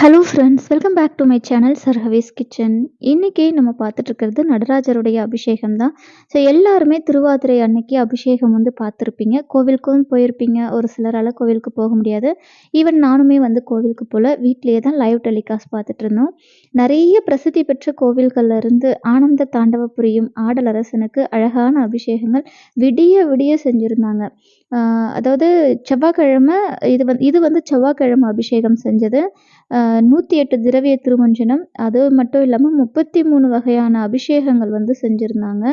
Hello friends welcome back to my channel சர்ஹவேஸ் kitchen இன்றைக்கி நம்ம பார்த்துட்ருக்கிறது நடராஜருடைய அபிஷேகம் தான் ஸோ எல்லாருமே திருவாதிரை அன்னைக்கு அபிஷேகம் வந்து பார்த்துருப்பீங்க. கோவிலுக்கும் போயிருப்பீங்க. ஒரு சிலரால் கோவிலுக்கு போக முடியாது. ஈவன் நானுமே வந்து கோவிலுக்கு போல் வீட்லேயே தான் லைவ் டெலிகாஸ்ட் பார்த்துட்டு இருந்தோம். நிறைய பிரசித்தி பெற்ற கோவில்கள்ல இருந்து ஆனந்த தாண்டவ புரியும் ஆடலரசனுக்கு அழகான அபிஷேகங்கள் விடிய விடிய செஞ்சுருந்தாங்க. அதாவது செவ்வாய்க்கிழமை இது வந்து இது வந்து செவ்வாய்க்கிழமை அபிஷேகம் செஞ்சது. நூற்றி எட்டு திரவிய திருமஞ்சனம் அது மட்டும் இல்லாமல் முப்பத்தி மூணு வகையான அபிஷேகங்கள் வந்து செஞ்சுருந்தாங்க.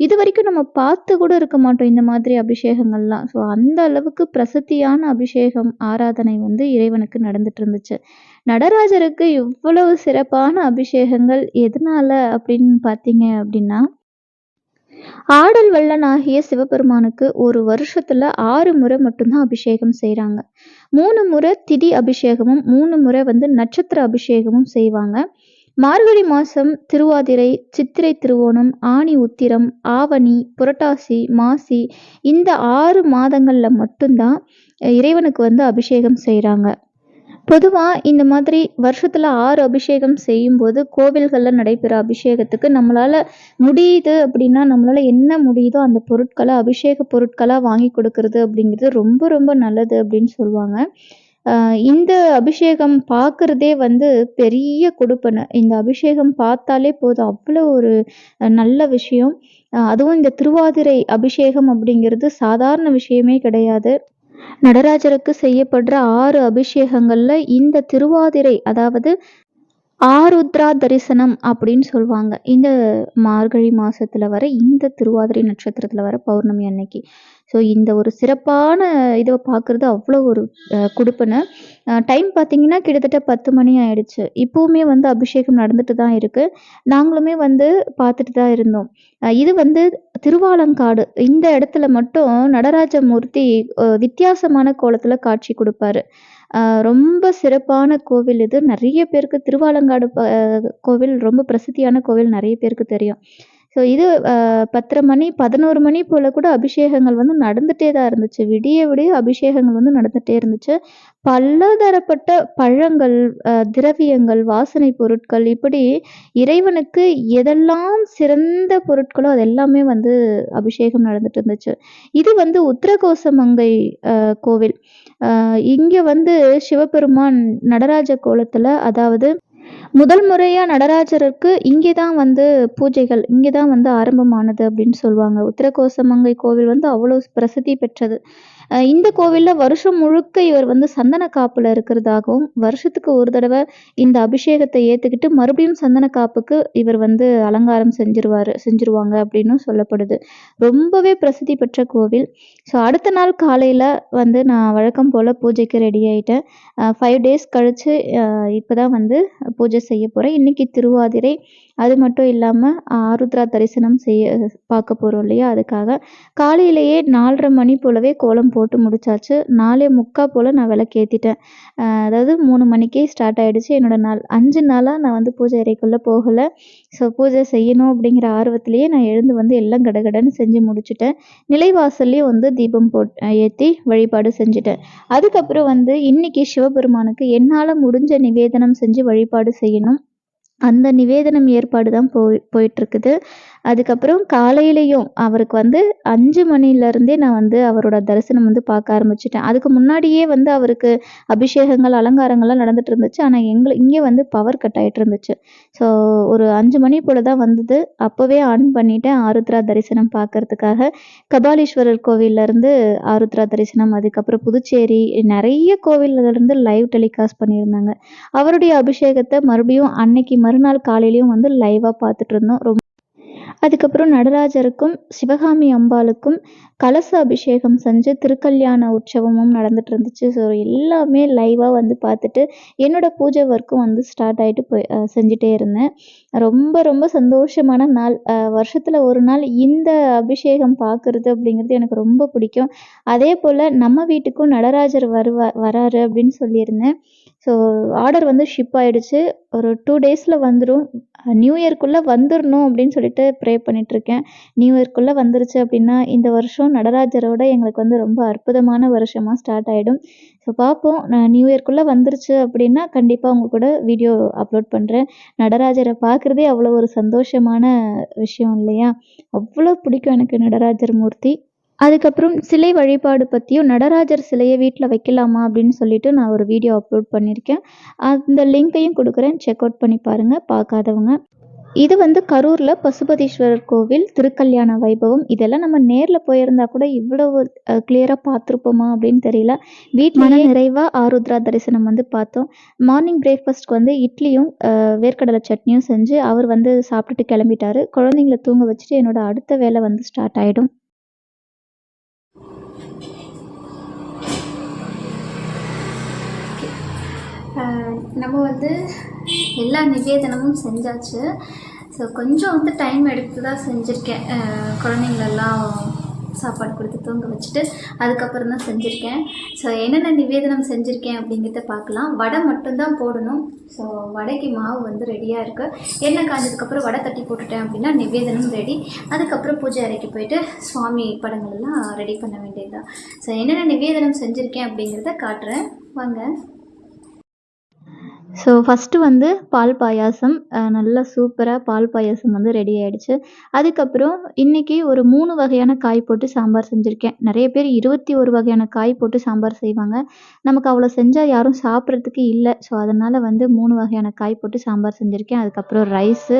இது வரைக்கும் நம்ம பார்த்து கூட இருக்க மாட்டோம் இந்த மாதிரி அபிஷேகங்கள்லாம். ஸோ அந்த அளவுக்கு பிரசித்தியான அபிஷேகம் ஆராதனை வந்து இறைவனுக்கு நடந்துட்டு இருந்துச்சு. நடராஜருக்கு இவ்வளவு சிறப்பான அபிஷேகங்கள் எதனால அப்படின்னு பார்த்தீங்க அப்படின்னா ஆடல் வல்லனாகிய சிவபெருமானுக்கு ஒரு வருஷத்துல ஆறு முறை மட்டும்தான் அபிஷேகம் செய்கிறாங்க மூணு முறை திதி அபிஷேகமும் மூணு முறை வந்து நட்சத்திர அபிஷேகமும் செய்வாங்க. மார்கழி மாதம் திருவாதிரை சித்திரை திருவோணம் ஆணி உத்திரம் ஆவணி புரட்டாசி மாசி இந்த ஆறு மாதங்களில் மட்டும்தான் இறைவனுக்கு வந்து அபிஷேகம் செய்கிறாங்க பொதுவாக இந்த மாதிரி வருஷத்தில் ஆறு அபிஷேகம் செய்யும்போது கோவில்களில் நடைபெற அபிஷேகத்துக்கு நம்மளால் முடியுது அப்படின்னா நம்மளால் என்ன முடியுதோ அந்த பொருட்களை அபிஷேக பொருட்களாக வாங்கி கொடுக்கறது அப்படிங்கிறது ரொம்ப ரொம்ப நல்லது அப்படின்னு சொல்லுவாங்க. இந்த அபிஷேகம் பார்க்குறதே வந்து பெரிய கொடுப்பனை. இந்த அபிஷேகம் பார்த்தாலே போதும். அவ்வளோ ஒரு நல்ல விஷயம். அதுவும் இந்த திருவாதிரை அபிஷேகம் அப்படிங்கிறது சாதாரண விஷயமே கிடையாது. நடராஜருக்கு செய்யப்படுற ஆறு அபிஷேகங்கள்ல இந்த திருவாதிரை அதாவது ஆருத்ரா தரிசனம் அப்படின்னு சொல்லுவாங்க இந்த மார்கழி மாசத்துல வர இந்த திருவாதிரை நட்சத்திரத்துல வர பௌர்ணமி அன்னைக்கு. ஸோ இந்த ஒரு சிறப்பான இதை பார்க்குறது அவ்வளோ ஒரு கொடுப்பனை. டைம் பார்த்தீங்கன்னா கிட்டத்தட்ட பத்து மணி ஆயிடுச்சு. இப்போவுமே வந்து அபிஷேகம் நடந்துட்டு தான் இருக்குது நாங்களுமே வந்து பார்த்துட்டு தான் இருந்தோம். இது வந்து திருவாலங்காடு. இந்த இடத்துல மட்டும் நடராஜமூர்த்தி வித்தியாசமான கோலத்தில் காட்சி கொடுப்பாரு. ரொம்ப சிறப்பான கோவில் இது. நிறைய பேருக்கு திருவாலங்காடு கோவில் ரொம்ப பிரசித்தியான கோவில் நிறைய பேருக்கு தெரியும். ஸோ இது பத்தரை மணி பதினோரு மணி போல் கூட அபிஷேகங்கள் வந்து நடந்துகிட்டே தான் இருந்துச்சு. விடிய விடிய அபிஷேகங்கள் வந்து நடந்துகிட்டே இருந்துச்சு. பலதரப்பட்ட பழங்கள் திரவியங்கள் வாசனை பொருட்கள் இப்படி இறைவனுக்கு எதெல்லாம் சிறந்த பொருட்களோ அது எல்லாமே வந்து அபிஷேகம் நடந்துட்டு இருந்துச்சு. இது வந்து உத்தரகோசமங்கை கோவில். இங்கே வந்து சிவபெருமான் நடராஜ கோலத்தில் அதாவது முதல் முறையாக நடராஜருக்கு இங்கே தான் வந்து பூஜைகள் இங்கே தான் வந்து ஆரம்பமானது அப்படின்னு சொல்லுவாங்க. உத்திரகோசமங்கை கோவில் வந்து அவ்வளோ பிரசித்தி பெற்றது. இந்த கோவிலில் வருஷம் முழுக்க இவர் வந்து சந்தன காப்பில் இருக்கிறதாகவும் வருஷத்துக்கு ஒரு தடவை இந்த அபிஷேகத்தை ஏற்றுக்கிட்டு மறுபடியும் சந்தன காப்புக்கு இவர் வந்து அலங்காரம் செஞ்சிருவார் செஞ்சிருவாங்க அப்படின்னும் சொல்லப்படுது. ரொம்பவே பிரசித்தி பெற்ற கோவில். ஸோ அடுத்த நாள் காலையில் வந்து நான் வழக்கம் போல் பூஜைக்கு ரெடி ஆகிட்டேன் ஃபைவ் டேஸ் கழித்து இப்போ தான் வந்து பூஜை செய்ய போகிறேன் இன்றைக்கி திருவாதிரை அது மட்டும் இல்லாமல் ஆருத்ரா தரிசனம் செய்ய பார்க்க போகிறோம் இல்லையா? அதுக்காக காலையிலேயே நாலரை மணி போலவே கோலம் போட்டு முடிச்சாச்சு. நாலே முக்கால் போல் நான் விளக்கேற்றிட்டேன் அதாவது மூணு மணிக்கே ஸ்டார்ட் ஆகிடுச்சு என்னோடய நாள் அஞ்சு நாளாக நான் வந்து பூஜை அறைக்குள்ளே போகலை. ஸோ பூஜை செய்யணும் அப்படிங்கிற ஆர்வத்திலேயே நான் எழுந்து வந்து எல்லாம் கடகடன்னு செஞ்சு முடிச்சுட்டேன். நிலைவாசல்லையும் வந்து தீபம் போட் ஏற்றி வழிபாடு செஞ்சுட்டேன். அதுக்கப்புறம் வந்து இன்றைக்கி சிவபெருமானுக்கு என்னால் முடிஞ்ச நிவேதனம் செஞ்சு வழிபாடு செய்யணும். அந்த நிவேதனம் ஏற்பாடு தான் போய் போயிட்டுருக்குது. அதுக்கப்புறம் காலையிலையும் அவருக்கு வந்து அஞ்சு மணிலேருந்தே நான் வந்து அவரோட தரிசனம் வந்து பார்க்க ஆரம்பிச்சிட்டேன். அதுக்கு முன்னாடியே வந்து அவருக்கு அபிஷேகங்கள் அலங்காரங்கள்லாம் நடந்துட்டு இருந்துச்சு. ஆனால் எங்களை இங்கே வந்து பவர் கட் ஆகிட்டு இருந்துச்சு. ஸோ ஒரு அஞ்சு மணி போல் தான் வந்தது. அப்போவே ஆன் பண்ணிட்டேன் ஆருத்ரா தரிசனம் பார்க்கறதுக்காக. கபாலீஸ்வரர் கோவிலேருந்து ஆருத்ரா தரிசனம் அதுக்கப்புறம் புதுச்சேரி நிறைய கோவிலேருந்து லைவ் டெலிகாஸ்ட் பண்ணியிருந்தாங்க. அவருடைய அபிஷேகத்தை மறுபடியும் அன்னைக்கு மறுநாள் காலையிலையும் வந்து லைவாக பார்த்துட்டு இருந்தோம். ரொம்ப அதுக்கப்புறம் நடராஜருக்கும் சிவகாமி அம்பாளுக்கும் கலச அபிஷேகம் செஞ்சு திருக்கல்யாண உற்சவமும் நடந்துட்டு இருந்துச்சு. ஸோ எல்லாமே லைவாக வந்து பார்த்துட்டு என்னோடய பூஜை ஒர்க்கும் வந்து ஸ்டார்ட் ஆகிட்டு போய் செஞ்சுட்டே இருந்தேன். ரொம்ப ரொம்ப சந்தோஷமான நாள். வருஷத்தில் ஒரு நாள் இந்த அபிஷேகம் பார்க்குறது அப்படிங்கிறது எனக்கு ரொம்ப பிடிக்கும். அதே போல் நம்ம வீட்டுக்கும் நடராஜர் வருவா வராரு அப்படின்னு சொல்லியிருந்தேன். ஸோ ஆர்டர் வந்து ஷிப் ஆகிடுச்சு ஒரு டூ டேஸில் வந்துடும் நியூ இயர்க்குள்ளே வந்துடணும் அப்படின்னு சொல்லிட்டு ப்ரே பண்ணிகிட்ருக்கேன் நியூ இயர்க்குள்ளே வந்துருச்சு அப்படின்னா இந்த வருஷம் நடராஜரோட எங்களுக்கு வந்து ரொம்ப அற்புதமான வருஷமாக ஸ்டார்ட் ஆகிடும் ஸோ பார்ப்போம் நான் நியூ இயர்க்குள்ளே வந்துருச்சு அப்படின்னா கண்டிப்பாக உங்கள் கூட வீடியோ அப்லோட் பண்ணுறேன் நடராஜரை பார்க்குறதே அவ்வளோ ஒரு சந்தோஷமான விஷயம் இல்லையா? அவ்வளோ பிடிக்கும் எனக்கு நடராஜர் மூர்த்தி. அதுக்கப்புறம் சிலை வழிபாடு பற்றியும் நடராஜர் சிலையை வீட்டில் வைக்கலாமா அப்படின்னு சொல்லிட்டு நான் ஒரு வீடியோ அப்லோட் பண்ணியிருக்கேன். அந்த லிங்க்கையும் கொடுக்குறேன். செக் அவுட் பண்ணி பாருங்கள் பார்க்காதவங்க. இது வந்து கரூரில் பசுபதீஸ்வரர் கோவில் திருக்கல்யாண வைபவம். இதெல்லாம் நம்ம நேரில் போயிருந்தா கூட இவ்வளவு கிளியராக பார்த்துருப்போமா அப்படின்னு தெரியல. வீட்டில் நிறைவாக ஆருத்ரா தரிசனம் வந்து பார்த்தோம். மார்னிங் பிரேக்ஃபாஸ்ட்க்கு வந்து இட்லியும் வேர்க்கடலை சட்னியும் செஞ்சு அவர் வந்து சாப்பிட்டுட்டு கிளம்பிட்டாரு. குழந்தைங்கள தூங்க வச்சுட்டு என்னோட அடுத்த வேலை வந்து ஸ்டார்ட் ஆகிடும் நம்ம வந்து எல்லா நிவேதனமும் செஞ்சாச்சு. ஸோ கொஞ்சம் வந்து டைம் எடுத்து தான் செஞ்சுருக்கேன். குழந்தைங்களெல்லாம் சாப்பாடு கொடுத்து தூங்க வச்சுட்டு அதுக்கப்புறம் தான் செஞ்சுருக்கேன். ஸோ என்னென்ன நிவேதனம் செஞ்சுருக்கேன் அப்படிங்கிறத பார்க்கலாம். வடை மட்டும்தான் போடணும். ஸோ வடைக்கு மாவு வந்து ரெடியாக இருக்குது எண்ணெய் காஞ்சதுக்கப்புறம் வடை தட்டி போட்டுட்டேன் அப்படின்னா நிவேதனம் ரெடி அதுக்கப்புறம் பூஜை அறைக்கு போயிட்டு சுவாமி படங்கள் எல்லாம் ரெடி பண்ண வேண்டியது தான் ஸோ என்னென்ன நிவேதனம் செஞ்சுருக்கேன் அப்படிங்கிறத காட்டுறேன். வாங்க. ஸோ ஃபஸ்ட்டு வந்து பால் பாயாசம். நல்லா சூப்பராக பால் பாயாசம் வந்து ரெடி ஆகிடுச்சு அதுக்கப்புறம் இன்னைக்கு ஒரு மூணு வகையான காய் போட்டு சாம்பார் செஞ்சுருக்கேன். நிறைய பேர் இருபத்தி ஒரு வகையான காய் போட்டு சாம்பார் செய்வாங்க. நமக்கு அவ்வளோ செஞ்சால் யாரும் சாப்பிட்றதுக்கு இல்லை. ஸோ அதனால் வந்து மூணு வகையான காய் போட்டு சாம்பார் செஞ்சுருக்கேன். அதுக்கப்புறம் ரைஸு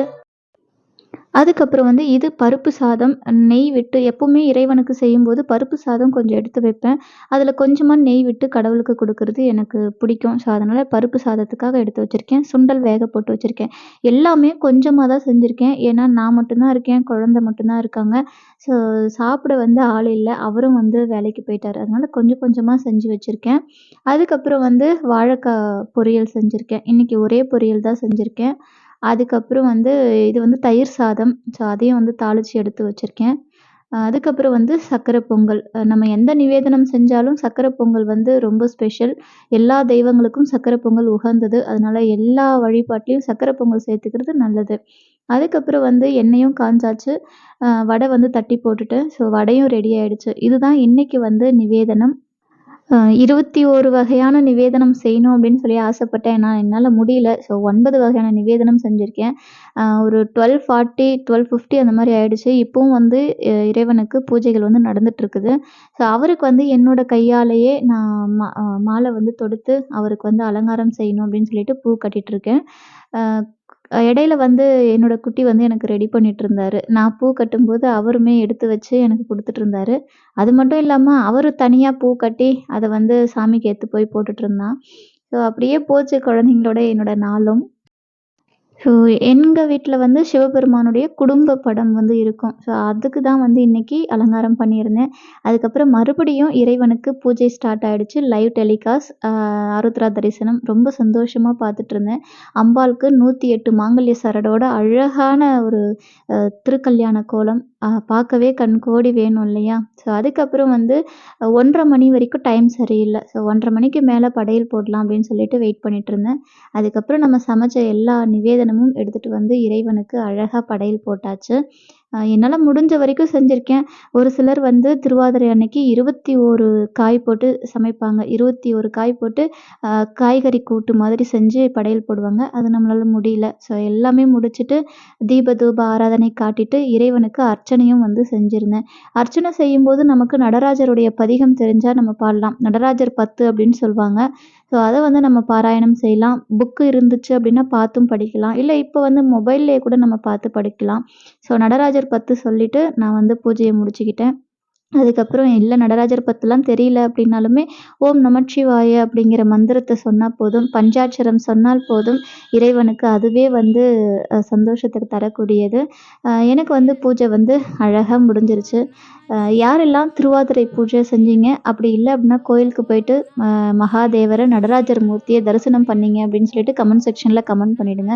அதுக்கப்புறம் வந்து இது பருப்பு சாதம் நெய் விட்டு எப்பவுமே இறைவனுக்கு செய்யும்போது பருப்பு சாதம் கொஞ்சம் எடுத்து வைப்பேன். அதில் கொஞ்சமாக நெய் விட்டு கடவுளுக்கு கொடுக்கறது எனக்கு பிடிக்கும். ஸோ அதனால் பருப்பு சாதத்துக்காக எடுத்து வச்சுருக்கேன். சுண்டல் வேக போட்டு வச்சுருக்கேன். எல்லாமே கொஞ்சமாக தான் செஞ்சுருக்கேன். ஏன்னா நான் மட்டும்தான் இருக்கேன். குழந்த மட்டும்தான் இருக்காங்க. ஸோ சாப்பிட வந்து ஆள் இல்லை. அவரும் வந்து வேலைக்கு போயிட்டார். அதனால் கொஞ்சம் கொஞ்சமாக செஞ்சு வச்சுருக்கேன். அதுக்கப்புறம் வந்து வாழைக்காய் பொரியல் செஞ்சுருக்கேன். இன்றைக்கி ஒரே பொரியல் தான் செஞ்சுருக்கேன். அதுக்கப்புறம் வந்து இது வந்து தயிர் சாதம். ஸோ அதையும் வந்து தாளித்து எடுத்து வச்சுருக்கேன். அதுக்கப்புறம் வந்து சக்கரை பொங்கல். நம்ம எந்த நிவேதனம் செஞ்சாலும் சக்கரை பொங்கல் வந்து ரொம்ப ஸ்பெஷல் எல்லா தெய்வங்களுக்கும் சக்கரை பொங்கல் உகந்தது. அதனால எல்லா வழிபாட்லேயும் சக்கரை பொங்கல் சேர்த்துக்கிறது நல்லது. அதுக்கப்புறம் வந்து எண்ணெயும் காஞ்சாச்சு. வடை வந்து தட்டி போட்டுட்டேன். ஸோ வடையும் ரெடி ஆகிடுச்சி இதுதான் இன்னைக்கு வந்து நிவேதனம். இருபத்தி ஒரு வகையான நிவேதனம் செய்யணும் அப்படின்னு சொல்லி ஆசைப்பட்டேன். ஆனால் என்னால் முடியல. ஸோ ஒன்பது வகையான நிவேதனம் செஞ்சுருக்கேன். ஒரு டுவெல் ஃபார்ட்டி டுவெல் ஃபிஃப்டி அந்த மாதிரி ஆயிடுச்சு. இப்போவும் வந்து இறைவனுக்கு பூஜைகள் வந்து நடந்துகிட்ருக்குது ஸோ அவருக்கு வந்து என்னோட கையாலேயே நான் மா மாலை வந்து தொடுத்து அவருக்கு வந்து அலங்காரம் செய்யணும் அப்படின்னு சொல்லிட்டு பூ கட்டிகிட்ருக்கேன் இருக்கேன் இடையில வந்து என்னோட குட்டி வந்து எனக்கு ரெடி பண்ணிட்டு இருந்தாரு நான் பூ கட்டும்போது அவருமே எடுத்து வச்சு எனக்கு கொடுத்துட்டு இருந்தாரு அது மட்டும் இல்லாமல் அவர் தனியாக பூ கட்டி அதை வந்து சாமிக்கு எடுத்து போய் போட்டுட்டு இருந்தான் ஸோ அப்படியே போச்சு குழந்தைங்களோட என்னோட நாளும். ஸோ எங்கள் வீட்டில் வந்து சிவபெருமானுடைய குடும்ப படம் வந்து இருக்கும். ஸோ அதுக்கு தான் வந்து இன்னைக்கு அலங்காரம் பண்ணியிருந்தேன். அதுக்கப்புறம் மறுபடியும் இறைவனுக்கு பூஜை ஸ்டார்ட் ஆகிடுச்சு லைவ் டெலிகாஸ்ட் ஆருத்ரா தரிசனம். ரொம்ப சந்தோஷமாக பார்த்துட்டு இருந்தேன். அம்பாளுக்கு நூற்றி எட்டு மாங்கல்ய சரடோட அழகான ஒரு திருக்கல்யாண கோலம். பார்க்கவே கண் கோடி வேணும் இல்லையா? ஸோ அதுக்கப்புறம் வந்து ஒன்றரை மணி வரைக்கும் டைம் சரியில்லை. ஸோ ஒன்றரை மணிக்கு மேலே படையல் போடலாம் அப்படின்னு சொல்லிட்டு வெயிட் பண்ணிட்டு இருந்தேன். அதுக்கப்புறம் நம்ம சமைச்ச எல்லா நிவேதனமும் எடுத்துகிட்டு வந்து இறைவனுக்கு அழகாக படையல் போட்டாச்சு. என்னால் முடிஞ்ச வரைக்கும் செஞ்சுருக்கேன். ஒரு சிலர் வந்து திருவாதிரை அன்னைக்கு இருபத்தி ஒரு காய் போட்டு சமைப்பாங்க. இருபத்தி ஒரு காய் போட்டு காய்கறி கூட்டு மாதிரி செஞ்சு படையல் போடுவாங்க. அது நம்மளால் முடியல. ஸோ எல்லாமே முடிச்சுட்டு தீப தூப ஆராதனை காட்டிட்டு இறைவனுக்கு அர்ச்சனையும் வந்து செஞ்சுருந்தேன். அர்ச்சனை செய்யும்போது நமக்கு நடராஜருடைய பதிகம் தெரிஞ்சால் நம்ம பாடலாம். நடராஜர் பத்து அப்படின்னு சொல்லுவாங்க ஸோ அதை வந்து நம்ம பாராயணம் செய்யலாம். புக்கு இருந்துச்சு அப்படின்னா பார்த்தும் படிக்கலாம். இல்லை இப்போ வந்து மொபைல்லேயே கூட நம்ம பார்த்து படிக்கலாம். ஸோ நடராஜர் பத்து சொல்லிட்டு நான் வந்து பூஜையை முடிச்சுக்கிட்டேன். அதுக்கப்புறம் இல்லை நடராஜர் பற்றிலாம் தெரியல அப்படின்னாலுமே ஓம் நமச்சிவாய அப்படிங்கிற மந்திரத்தை சொன்னால் போதும். பஞ்சாட்சரம் சொன்னால் போதும். இறைவனுக்கு அதுவே வந்து சந்தோஷத்துக்கு சந்தோஷத்தை தரக்கூடியது. எனக்கு வந்து பூஜை வந்து அழகாக முடிஞ்சிருச்சு. யாரெல்லாம் திருவாதிரை பூஜை செஞ்சீங்க? அப்படி இல்லை அப்படின்னா கோயிலுக்கு போயிட்டு மகாதேவரை நடராஜர் மூர்த்தியை தரிசனம் பண்ணீங்க அப்படின்னு சொல்லிட்டு கமெண்ட் செக்ஷனில் கமெண்ட் பண்ணிடுங்க.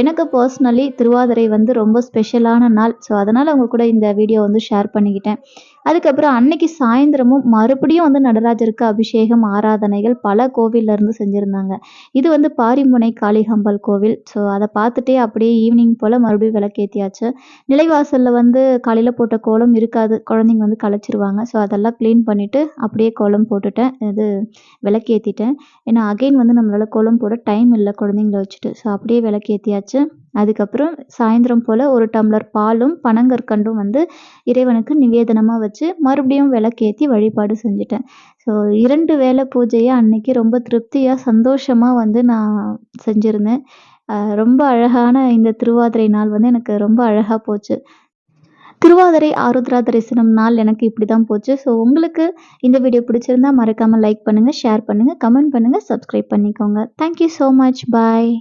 எனக்கு பர்சனலி திருவாதிரை வந்து ரொம்ப ஸ்பெஷலான நாள். ஸோ அதனால் அவங்க கூட இந்த வீடியோ வந்து ஷேர் பண்ணிக்கிட்டேன். அதுக்கப்புறம் அன்னைக்கு சாயந்தரமும் மறுபடியும் வந்து நடராஜருக்கு அபிஷேகம் ஆராதனைகள் பல கோவில்ல இருந்து செஞ்சுருந்தாங்க. இது வந்து பாரிமுனை காளிகாம்பாள் கோவில். ஸோ அதை பார்த்துட்டே அப்படியே ஈவினிங் போல் மறுபடியும் விளக்கேற்றியாச்சு நிலைவாசலில் வந்து காலையில் போட்ட கோலம் இருக்காது. குழந்தைங்க வந்து கலைச்சிருவாங்க ஸோ அதெல்லாம் க்ளீன் பண்ணிவிட்டு அப்படியே கோலம் போட்டுட்டேன். இது விளக்கேற்றிட்டேன் ஏன்னா அகைன் வந்து நம்மளால் கோலம் போட டைம் இல்லை குழந்தைங்கள வச்சுட்டு. ஸோ அப்படியே விளக்கேற்றியாச்சு அதுக்கப்புறம் சாயந்தரம் போல் ஒரு டம்ளர் பாலும் பனங்கற்கண்டும் வந்து இறைவனுக்கு நிவேதனமாக வச்சு மறுபடியும் விளக்கேற்றி வழிபாடு செஞ்சுட்டேன். ஸோ இரண்டு வேளை பூஜையை அன்னைக்கு ரொம்ப திருப்தியாக சந்தோஷமாக வந்து நான் செஞ்சுருந்தேன். ரொம்ப அழகான இந்த திருவாதிரை நாள் வந்து எனக்கு ரொம்ப அழகாக போச்சு. திருவாதிரை ஆருத்ரா தரிசனம் நாள் எனக்கு இப்படி தான் போச்சு. ஸோ உங்களுக்கு இந்த வீடியோ பிடிச்சிருந்தா மறக்காமல் லைக் பண்ணுங்கள் ஷேர் பண்ணுங்கள் கமெண்ட் பண்ணுங்கள் சப்ஸ்கிரைப் பண்ணிக்கோங்க. Thank you so much bye